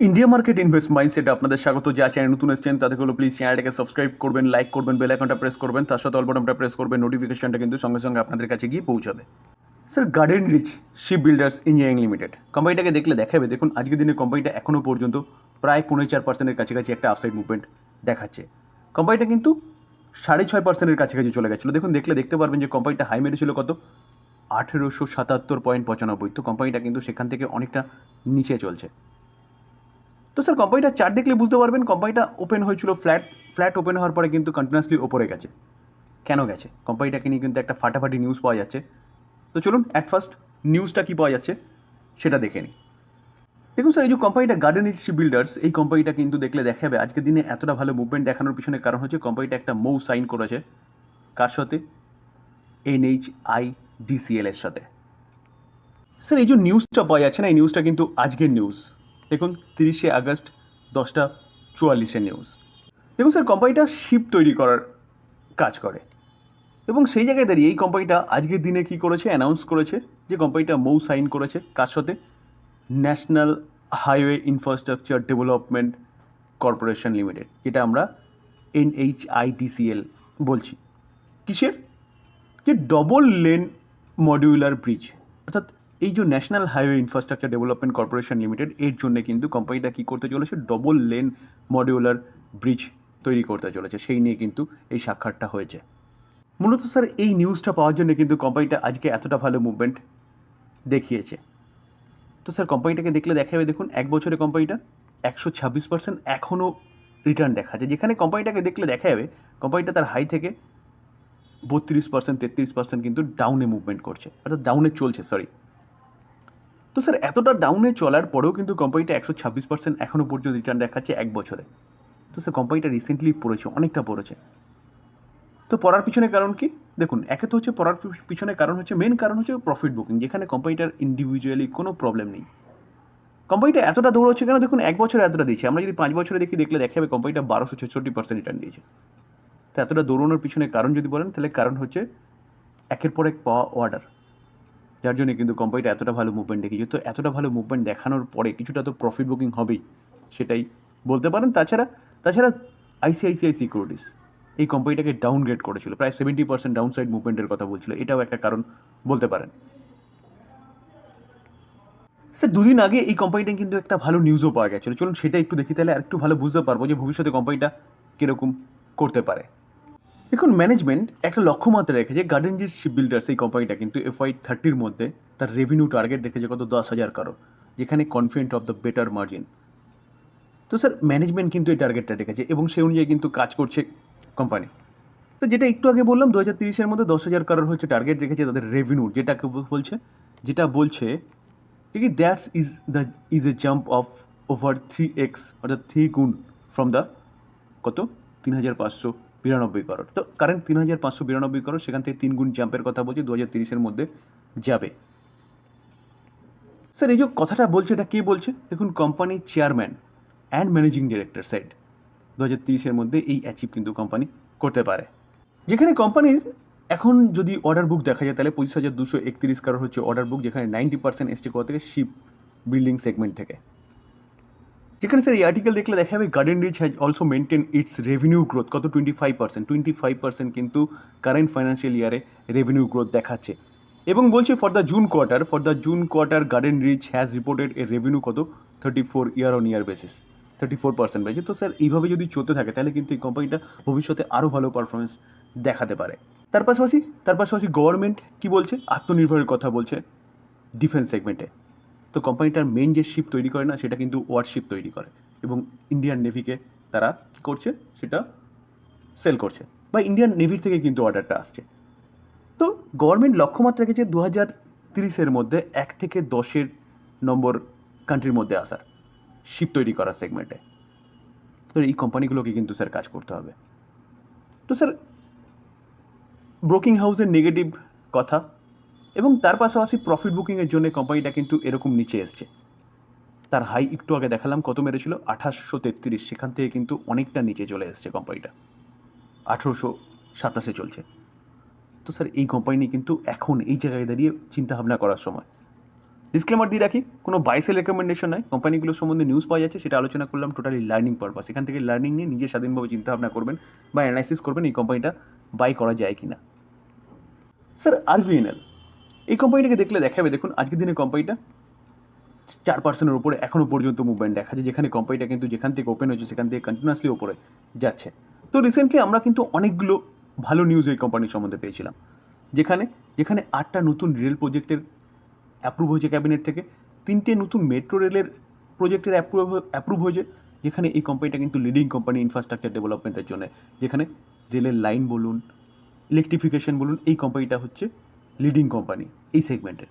India market invest মাইন্ডসেটে আপনাদের স্বাগত। যা চ্যানেল নতুন এসেছেন হলো প্লিজ চ্যানেলটাকে সাবস্ক্রাইব করবেন লাইক করবেন বেল আইকনটা প্রেস করবেন। তার সাথে অল্পটা প্রেস করবেন নোটিফিকেশনটা কিন্তু সঙ্গে সঙ্গে আপনাদের কাছে গিয়ে পৌঁছাবে। Sir Garden Reach ship builders engineering limited কোম্পানিটাকে দেখলে দেখাবে, দেখুন আজকের দিনে কোম্পানিটা এখনও পর্যন্ত প্রায় পনেরো চার পার্সেন্টের কাছাকাছি একটা আফসাইড মুভমেন্ট দেখাচ্ছে। কোম্পানিটা কিন্তু সাড়ে ছয় পার্সেন্টের কাছাকাছি চলে গেছিল। দেখুন, দেখলে দেখতে পারবেন যে কোম্পানিটা হাই মেরেছিল কত? আঠেরোশো সাতাত্তর পয়েন্ট পঁচানব্বই। তো কোম্পানিটা কিন্তু সেখান থেকে অনেকটা নিচে চলছে। তো স্যার কোম্পানিটা চার্ট দেখলে বুঝতে পারবেন কোম্পানিটা ওপেন হয়েছিল ফ্ল্যাট ফ্ল্যাট ওপেন হওয়ার পরে কিন্তু কন্টিনিউসলি ওপরে গেছে। কেন গেছে? কোম্পানিটাকে নিয়ে কিন্তু একটা ফাটাফাটি নিউজ পাওয়া যাচ্ছে। তো চলুন অ্যাট ফার্স্ট নিউজটা কী পাওয়া যাচ্ছে, সেটা দেখে নিই। দেখুন স্যার, এই যে কোম্পানিটা গার্ডেন ইসি বিল্ডার্স এই কোম্পানিটা কিন্তু দেখলে দেখাবে, আজকের দিনে এতটা ভালো মুভমেন্ট দেখানোর পিছনে কারণ হচ্ছে কোম্পানিটা একটা মৌ সাইন করেছে। কার সাথে? এনএইচ আই ডিসিএল এর সাথে। স্যার, এই যে নিউজটা পাওয়া যাচ্ছে না, এই নিউজটা কিন্তু আজকের নিউজ দেখুন, তিরিশে আগস্ট দশটা চুয়াল্লিশে নিউজ দেখুন স্যার কোম্পানিটা শিপ তৈরি করার কাজ করে। এবং সেই জায়গায় দাঁড়িয়ে এই কোম্পানিটা আজকের দিনে কি করেছে? অ্যানাউন্স করেছে যে কোম্পানিটা মৌ সাইন করেছে কার সাথে। National highway infrastructure development corporation limited যেটা আমরা এনএইচআইডিসিএল বলছি। কিসের? যে ডবল লেন মডিউলার ব্রিজ অর্থাৎ এই যে national highway infrastructure development corporation limited এর জন্য কিন্তু কোম্পানিটা কী করতে চলেছে? ডবল লেন মডিউলার ব্রিজ তৈরি করতে চলেছে। সেই নিয়ে কিন্তু এই সাক্ষাৎটা হয়েছে। মূলত স্যার এই নিউজটা পাওয়ার জন্য কিন্তু কোম্পানিটা আজকে এতটা ভালো মুভমেন্ট দেখিয়েছে। তো স্যার কোম্পানিটাকে দেখলে দেখা যাবে দেখুন, এক বছরে কোম্পানিটা একশো ছাব্বিশ পার্সেন্ট এখনও রিটার্ন দেখাচ্ছে। যেখানে কোম্পানিটাকে দেখলে দেখা যাবে কোম্পানিটা তার হাই থেকে বত্রিশ পার্সেন্ট তেত্রিশ পার্সেন্ট কিন্তু ডাউনে মুভমেন্ট করছে। অর্থাৎ ডাউনে চলছে সরি তো স্যার, এতটা ডাউনে চলার পরেও কিন্তু কোম্পানিটা একশো ছাব্বিশ পার্সেন্ট এখনও পর্যন্ত রিটার্ন দেখাচ্ছে এক বছরে। তো স্যার কোম্পানিটা রিসেন্টলি পড়েছে, অনেকটা পড়েছে। তো পড়ার পিছনে কারণ কি? দেখুন, একে তো হচ্ছে পড়ার পিছনে কারণ হচ্ছে মেন কারণ হচ্ছে প্রফিট বুকিং যেখানে কোম্পানিটার ইন্ডিভিজুয়ালি কোনো প্রবলেম নেই। কোম্পানিটা এতটা দৌড়চ্ছে কেন? দেখুন, এক বছরে এতটা দিয়েছে। আমরা যদি পাঁচ বছরে দেখি, দেখলে দেখা যাবে কোম্পানিটা বারোশো ছেষট্টি পার্সেন্ট রিটার্ন দিয়েছে। তো এতটা দৌড়ানোর পিছনে কারণ যদি বলেন, তাহলে কারণ হচ্ছে একের পর এক পাওয়া অর্ডার যার জন্য কিন্তু কোম্পানিটা এতটা ভালো মুভমেন্ট দেখিয়েছে তো এতটা ভালো মুভমেন্ট দেখানোর পরে কিছুটা তো প্রফিট বুকিং হবেই, সেটাই বলতে পারেন। তাছাড়া তাছাড়া আইসিআইসিআই সিকিউরিটিস এই কোম্পানিটাকে ডাউনগ্রেড করেছিল। প্রায় সেভেন্টি পার্সেন্ট ডাউন সাইড মুভমেন্টের কথা বলছিল। এটাও একটা কারণ বলতে পারেন। স্যার, দুদিন আগে এই কোম্পানিটা কিন্তু একটা ভালো নিউজও পাওয়া গেছিল। চলুন সেটা একটু দেখি, তাহলে আর একটু ভালো বুঝতে পারব যে ভবিষ্যতে কোম্পানিটা কীরকম করতে পারে। দেখুন ম্যানেজমেন্ট একটা লক্ষ্যমাত্রা রেখেছে গার্ডেন জি শিপ বিল্ডার্স এই কোম্পানিটা কিন্তু এফআই থার্টির মধ্যে তার রেভিনিউ টার্গেট রেখেছে কত দশ হাজার কারোর যেখানে confident of the better margin তো স্যার ম্যানেজমেন্ট কিন্তু এই টার্গেটটা রেখেছে এবং সেই অনুযায়ী কিন্তু কাজ করছে কোম্পানি তো যেটা একটু আগে বললাম, দু হাজার তিরিশের মধ্যে দশ হাজার কারোর হচ্ছে টার্গেট রেখেছে তাদের রেভিনিউ যেটাকে বলছে, যেটা বলছে কি that's is the is a jump of over three X অর্থাৎ থ্রি গুণ ফ্রম দ্য কত? তিন হাজার পাঁচশো। বিরানব্বই করোড়। তো কারেন্ট তিন হাজার পাঁচশো বিরানব্বই করোড়, সেখান থেকে তিন গুণ জাম্পের কথা বলছে, দু হাজার তিরিশের মধ্যে যাবে। স্যার এই যে কথাটা বলছে, এটা কে বলছে? দেখুন কোম্পানির chairman and managing director said দু হাজার তিরিশের মধ্যে এই অ্যাচিভ কিন্তু কোম্পানি করতে পারে। যেখানে কোম্পানির এখন যদি অর্ডার বুক দেখা যায়, তাহলে পঁচিশ হাজার দুশো একত্রিশ কারোর হচ্ছে অর্ডার বুক যেখানে নাইনটি পার্সেন্ট এসটি কোথা থেকে? শিপ বিল্ডিং সেগমেন্ট থেকে। যেখানে স্যার এই আর্টিকেল দেখলে দেখা যাবে Garden Reach has also maintain its revenue growth কত twenty five percent twenty five percent কিন্তু কারেন্ট ফাইন্যান্সিয়াল ইয়ারে রেভিনিউ গ্রোথ দেখাচ্ছে। এবং বলছে for the June quarter for the June quarter Garden Reach has reported a revenue কত? Thirty four year on year basis thirty four percent বেড়েছে তো sir এইভাবে যদি চলতে থাকে, তাহলে কিন্তু এই কোম্পানিটা ভবিষ্যতে আরও ভালো পারফরমেন্স দেখাতে পারে। তার পাশাপাশি তার পাশাপাশি গভর্নমেন্ট কী বলছে? আত্মনির্ভরের কথা বলছে ডিফেন্স সেগমেন্টে তো কোম্পানিটার মেন যে শিপ তৈরি করে না, সেটা কিন্তু ওয়ারশিপ তৈরি করে এবং ইন্ডিয়ান নেভিকে তারা কী করছে? সেটা সেল করছে বা ইন্ডিয়ান নেভির থেকে কিন্তু অর্ডারটা আসছে। তো গভর্নমেন্ট লক্ষ্যমাত্রা রেখেছে দু হাজার তিরিশের মধ্যে এক থেকে দশের নম্বর কান্ট্রির মধ্যে আসার শিপ তৈরি করার সেগমেন্টে তো এই কোম্পানিগুলোকে কিন্তু স্যার কাজ করতে হবে। তো স্যার ব্রোকিং হাউসের নেগেটিভ কথা এবং তার পাশাপাশি প্রফিট বুকিংয়ের জন্য কোম্পানিটা কিন্তু এরকম নিচে এসছে। তার হাই একটু আগে দেখালাম কত মেরেছিল? আঠাশশো তেত্রিশ। সেখান থেকে কিন্তু অনেকটা নিচে চলে এসছে কোম্পানিটা আঠেরোশো সাতাশে চলছে। তো স্যার এই কোম্পানি কিন্তু এখন এই জায়গায় দাঁড়িয়ে চিন্তা ভাবনা করার সময়। ডিসক্লেমার দিয়ে রাখি, কোনো বাইসেল রেকমেন্ডেশন নয় কোম্পানিগুলো সম্বন্ধে নিউজ পাওয়া যাচ্ছে, সেটা আলোচনা করলাম টোটালি লার্নিং পারপাস এখান থেকে লার্নিং নিয়ে নিজে স্বাধীনভাবে চিন্তাভাবনা করবেন বা অ্যানালাইসিস করবেন এই কোম্পানিটা বাই করা যায় কি না স্যার আরভিএনএল এই কোম্পানিটাকে দেখলে দেখাবে, দেখুন, আজকের দিনে কোম্পানিটা চার পার্সেন্টের উপরে এখনও পর্যন্ত মুভমেন্ট দেখা যায় যেখানে কোম্পানিটা কিন্তু যেখান থেকে ওপেন হয়েছে, সেখান থেকে কন্টিনিউয়াসলি ওপরে যাচ্ছে। তো রিসেন্টলি আমরা কিন্তু অনেকগুলো ভালো নিউজ এই কোম্পানির সম্বন্ধে পেয়েছিলাম। যেখানে যেখানে আটটা নতুন রেল প্রজেক্টের অ্যাপ্রুভ হয়েছে ক্যাবিনেট থেকে, তিনটে নতুন মেট্রো রেলের প্রজেক্টের অ্যাপ্রুভ অ্যাপ্রুভ হয়েছে, যেখানে এই কোম্পানিটা কিন্তু লিডিং কোম্পানি ইনফ্রাস্ট্রাকচার ডেভেলপমেন্টের জন্য। যেখানে রেলের লাইন বলুন ইলেকট্রিফিকেশন বলুন, এই কোম্পানিটা হচ্ছে লিডিং কোম্পানি এই সেগমেন্টের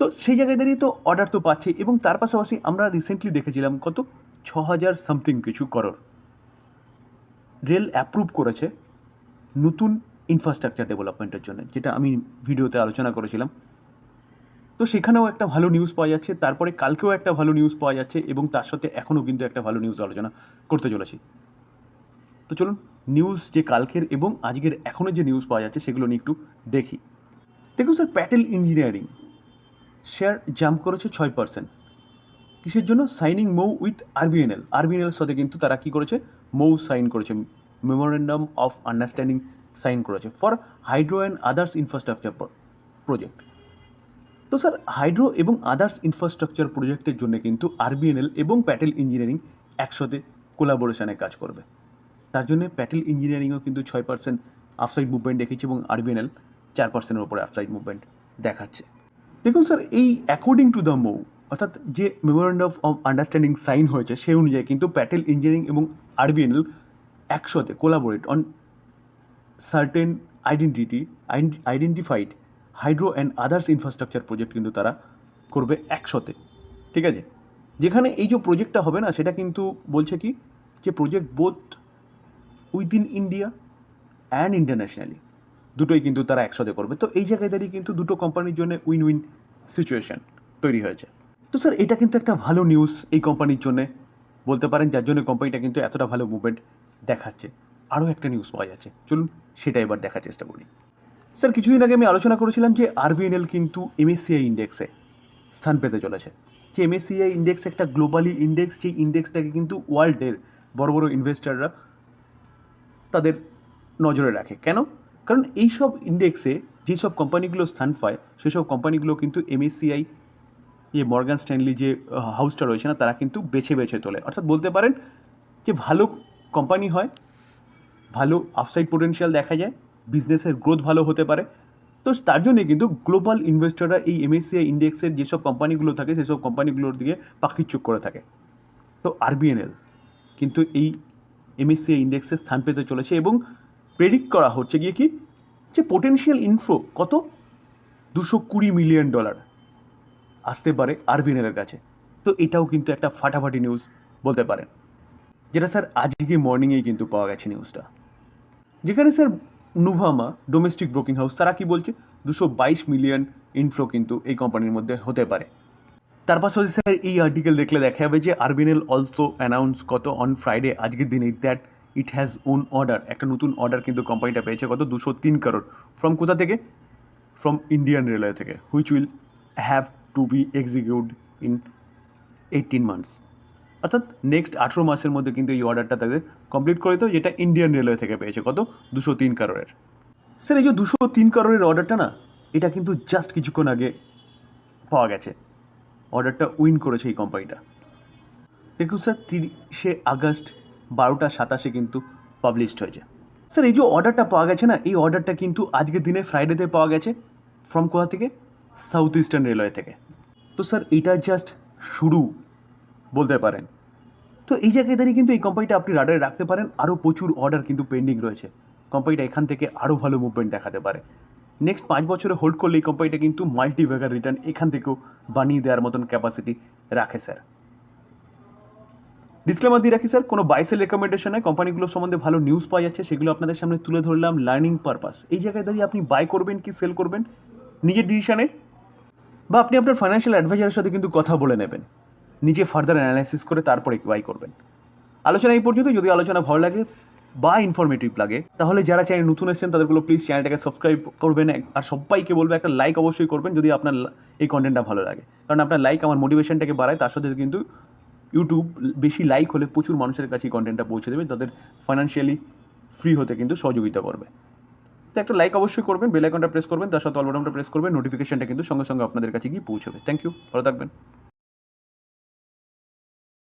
তো সেই জায়গায় দাঁড়িয়ে তো অর্ডার তো পাচ্ছে এবং তার পাশাপাশি আমরা রিসেন্টলি দেখেছিলাম কত? ছ হাজার সামথিং কিছু করোর রেল অ্যাপ্রুভ করেছে নতুন ইনফ্রাস্ট্রাকচার ডেভেলপমেন্টের জন্য, যেটা আমি ভিডিওতে আলোচনা করেছিলাম। তো সেখানেও একটা ভালো নিউজ পাওয়া যাচ্ছে, তারপরে কালকেও একটা ভালো নিউজ পাওয়া যাচ্ছে এবং তার সাথে এখনও কিন্তু একটা ভালো নিউজ আলোচনা করতে চলেছি। তো চলুন নিউজ যে কালকের এবং আজকের এখনও যে নিউজ পাওয়া যাচ্ছে সেগুলো নিয়ে একটু দেখি। দেখুন sir, Patel engineering. Share jump করেছে ছয় পার্সেন্ট কিসের জন্য? Signing MOU with RBNL RBNL সাথে কিন্তু তারা কী করেছে? মৌ সাইন করেছে। মেমোরেন্ডাম অফ আন্ডারস্ট্যান্ডিং সাইন করেছে। For hydro and others infrastructure project তো স্যার হাইড্রো এবং আদার্স ইনফ্রাস্ট্রাকচার প্রজেক্টের জন্য কিন্তু আরবিএনএল এবং প্যাটেল ইঞ্জিনিয়ারিং একসাথে কোলাবোরেশনে কাজ করবে। তার জন্য প্যাটেল ইঞ্জিনিয়ারিংও কিন্তু ছয় পার্সেন্ট আফসাইড মুভমেন্ট দেখিয়েছে এবং আরবিএনএল চার পার্সেন্টের উপরে আফসাইড মুভমেন্ট দেখাচ্ছে। দেখুন স্যার এই অ্যাকর্ডিং টু দ্য মৌ অর্থাৎ যে মেমোরেন্ডাম অফ আন্ডারস্ট্যান্ডিং সাইন হয়েছে সেই অনুযায়ী কিন্তু প্যাটেল ইঞ্জিনিয়ারিং এবং আরবিএনএল একসাথে collaborate on certain identity identified hydro and others infrastructure project কিন্তু তারা করবে একসাথে ঠিক আছে? যেখানে এই যে প্রজেক্টটা হবে না, সেটা কিন্তু বলছে কি? যে project both within India and internationally দুটোই কিন্তু তারা একসাথে করবে। তো এই জায়গায় দাঁড়িয়ে কিন্তু দুটো কোম্পানির জন্য উইন উইন সিচুয়েশন তৈরি হয়েছে। তো স্যার এটা কিন্তু একটা ভালো নিউজ এই কোম্পানির জন্য। বলতে পারেন যার জন্য কোম্পানিটা কিন্তু এতটা ভালো মুভমেন্ট দেখাচ্ছে। আরও একটা নিউজ পাওয়া যাচ্ছে। চলুন সেটা এবার দেখার চেষ্টা করি। স্যার কিছুদিন আগে আমি আলোচনা করেছিলাম যে আরবিএনএল কিন্তু এমএসসিআই ইন্ডেক্সে স্থান পেতে চলেছে। যে এমএসসিআই ইন্ডেক্স একটা গ্লোবালি ইন্ডেক্স যে ইন্ডেক্সটাকে কিন্তু ওয়ার্ল্ডের বড় বড় ইনভেস্টাররা তাদের নজরে রাখে। কেন? কারণ এই সব ইন্ডেক্সে যেসব কোম্পানিগুলো স্থান পায়, সেসব কোম্পানিগুলো কিন্তু এমএসসিআই যে মর্গান স্ট্যানলি যে হাউসটা রয়েছে না, তারা কিন্তু বেছে বেছে তোলে। অর্থাৎ বলতে পারেন যে ভালো কোম্পানি হয়, ভালো আফসাইড পোটেনশিয়াল দেখা যায় বিজনেসের গ্রোথ ভালো হতে পারে। তো তার জন্যে কিন্তু গ্লোবাল ইনভেস্টররা এই এমএসসিআই ইন্ডেক্সের যেসব কোম্পানিগুলো থাকে, সেসব কোম্পানিগুলোর দিকে পাখির চোখ করে থাকে। তো আরবিএনএল কিন্তু এই এমএসসিআই ইন্ডেক্সে স্থান পেতে চলেছে এবং প্রেডিক্ট করা হচ্ছে গিয়ে কি? যে পোটেনশিয়াল ইনফ্লো কত? দুশো কুড়ি মিলিয়ন ডলার আসতে পারে আরবিএনএলের কাছে। তো এটাও কিন্তু একটা ফাটাফাটি নিউজ বলতে পারেন। যেটা স্যার আজকে মর্নিংয়েই কিন্তু পাওয়া গেছে নিউজটা যেখানে sir Nuvama domestic broking house তারা কি বলছে? দুশো বাইশ মিলিয়ন ইনফ্লো কিন্তু এই কোম্পানির মধ্যে হতে পারে। তার পাশাপাশি স্যার এই আর্টিকেল দেখলে দেখা যাবে যে আরবিএনএল অলসো অ্যানাউন্স কত অন ফ্রাইডে আজকের দিনে that it has won order একটা নতুন অর্ডার কিন্তু কোম্পানিটা পেয়েছে কত? দুশো তিন কারোর ফ্রম কোথা থেকে? ফ্রম ইন্ডিয়ান রেলওয়ে থেকে which will have to be execute in eighteen months অর্থাৎ নেক্সট আঠেরো মাসের মধ্যে কিন্তু এই অর্ডারটা তাদের কমপ্লিট করে দিতে যেটা ইন্ডিয়ান রেলওয়ে থেকে পেয়েছে কত? দুশো তিন কারোরের স্যার এই যে দুশো তিন কারোরের অর্ডারটা না, এটা কিন্তু জাস্ট কিছুক্ষণ আগে পাওয়া গেছে। অর্ডারটা উইন করেছে এই কোম্পানিটা দেখুন স্যার তিরিশে আগস্ট বারোটা সাতাশে কিন্তু পাবলিশড হয়েছে। স্যার এই যে অর্ডারটা পাওয়া গেছে না, এই অর্ডারটা কিন্তু আজকের দিনে ফ্রাইডেতে পাওয়া গেছে। ফ্রম কোথা থেকে? সাউথ ইস্টার্ন রেলওয়ে থেকে। তো স্যার এটা জাস্ট শুরু বলতে পারেন। তো এই জায়গায় দাঁড়িয়ে কিন্তু এই কোম্পানিটা আপনি রাডারে রাখতে পারেন আরও প্রচুর অর্ডার কিন্তু পেন্ডিং রয়েছে। কোম্পানিটা এখান থেকে আরও ভালো মুভমেন্ট দেখাতে পারে। নেক্সট পাঁচ বছরে হোল্ড করলে এই কোম্পানিটা কিন্তু মাল্টিভেগার রিটার্ন এখান থেকেও বানিয়ে দেওয়ার মতন ক্যাপাসিটি রাখে স্যার ডিসক্লেমার দিয়ে রাখি স্যার কোনো বাইসেল রেকমেন্ডেশন নয় কোম্পানিগুলোর সম্বন্ধে ভালো নিউজ পাওয়া যাচ্ছে, সেগুলো আপনাদের সামনে তুলে ধরলাম লার্নিং পারপাস এই জায়গায় দাঁড়িয়ে আপনি বাই করবেন কি সেল করবেন? নিজের ডিসিশনে বা আপনি আপনার ফাইন্যান্সিয়াল অ্যাডভাইজারের সাথে কিন্তু কথা বলে নেবেন। নিজে ফার্দার অ্যানালাইসিস করে তারপরে বাই করবেন। আলোচনা এই পর্যন্ত যদি আলোচনা ভালো লাগে বা ইনফরমেটিভ লাগে, তাহলে যারা চ্যানেল নতুন এসেছেন, তাদেরগুলো প্লিজ চ্যানেলটাকে সাবস্ক্রাইব করবেন। আর সবাইকে বলব, একটা লাইক অবশ্যই করবেন যদি আপনার এই কন্টেন্টটা ভালো লাগে। কারণ আপনার লাইক আমার মোটিভেশনটাকে বাড়ায়, তার সাথে কিন্তু ইউটিউব বেশি লাইক হলে প্রচুর মানুষের কাছে কন্টেন্টটা পৌঁছে দেবে, তাদের ফাইন্যান্সিয়ালি ফ্রি হতে কিন্তু সহযোগিতা করবে। তো একটা লাইক অবশ্যই করবেন বেল আইকনটা প্রেস করবেন, তার সাথে অল প্রেস করবেন নোটিফিকেশনটা কিন্তু সঙ্গে সঙ্গে আপনাদের কাছে গিয়ে পৌঁছবে। থ্যাংক ইউ ভালো থাকবেন।